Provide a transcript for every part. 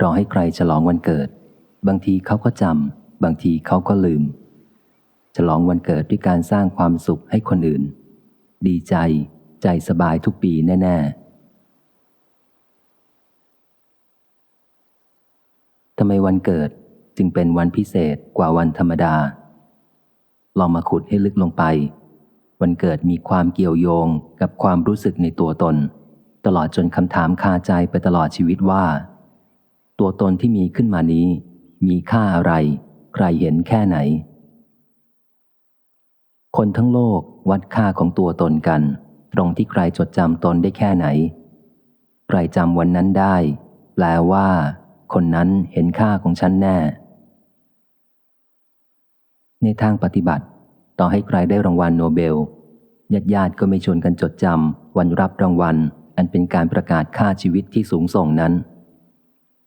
รอให้ใครฉลองวันเกิด บางทีเขาก็จำบางทีเขาก็ลืม ฉลองวันเกิดด้วยการสร้างความสุขให้คนอื่น ดีใจ ใจสบายทุกปีแน่ ๆทำไมวันเกิดจึงเป็นวันพิเศษกว่าวันธรรมดา ลองมาขุดให้ลึกลงไป วันเกิดมีความเกี่ยวโยงกับความรู้สึกในตัวตน ตลอดจนคำถามคาใจไปตลอดชีวิตว่า ตัวตนที่มีขึ้นมานี้ มีค่าอะไร ใครเห็นแค่ไหน คนทั้งโลกวัดค่าของตัวตนกัน ตรงที่ใครจดจำตนได้แค่ไหน ใครจำวันนั้นได้ แปลว่า คนนั้นเห็นค่าของฉันแน่ ในทางปฏิบัติ ต่อให้ใครได้รางวัลโนเบลญาติญาติก็ไม่ชวนกันจดจำวันรับรางวัล อันเป็นการประกาศค่าชีวิตที่สูงส่งนั้น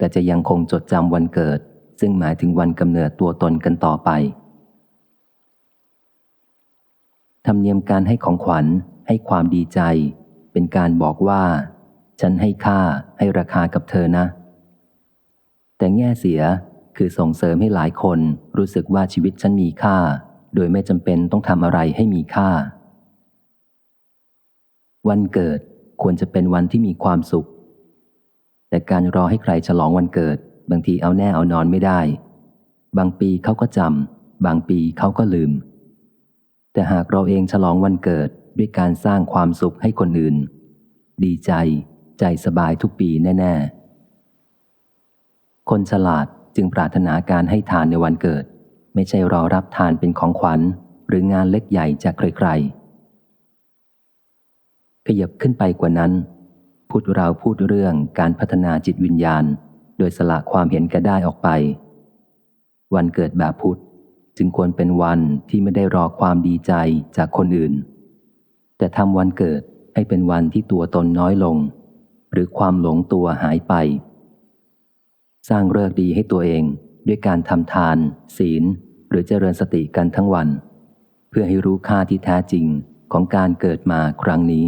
แต่จะยังคงจดจำวันเกิด ซึ่งหมายถึงวันกำเนิดตัวตนกันต่อไป ธรรมเนียมการให้ของขวัญให้ความดีใจ เป็นการบอกว่า ฉันให้ค่าให้ราคากับเธอนะ แต่แง่เสียคือส่งเสริมให้หลายคนรู้สึกว่าชีวิตฉันมีค่า โดยไม่จำเป็นต้องทำอะไรให้มีค่า วันเกิดควรจะเป็นวันที่มีความสุข แต่การรอให้ใครฉลองวันเกิด บางทีเอาแน่เอานอนไม่ได้ บางปีเขาก็จำบางปีเขาก็ลืม แต่หากเราเองฉลองวันเกิดด้วยการสร้างความสุขให้คนอื่น ดีใจ ใจสบายทุกปีแน่ ๆ คนฉลาดจึงปรารถนาการให้ทานในวันเกิด ไม่ใช่รอรับทานเป็นของขวัญ หรืองานเล็กใหญ่จากใครๆขยับขึ้นไปกว่านั้น พูดเราพูดเรื่องการพัฒนาจิตวิญญาณ โดยสละความเห็นกระได้ออกไป วันเกิดแบบพุทธจึงควรเป็นวันที่ไม่ได้รอความดีใจจากคนอื่น แต่ทำวันเกิดให้เป็นวันที่ตัวตนน้อยลง หรือความหลงตัวหายไป สร้างเลิกดีให้ตัวเองด้วยการทำทาน ศีล หรือเจริญสติกันทั้งวัน เพื่อให้รู้ค่าที่แท้จริงของการเกิดมาครั้งนี้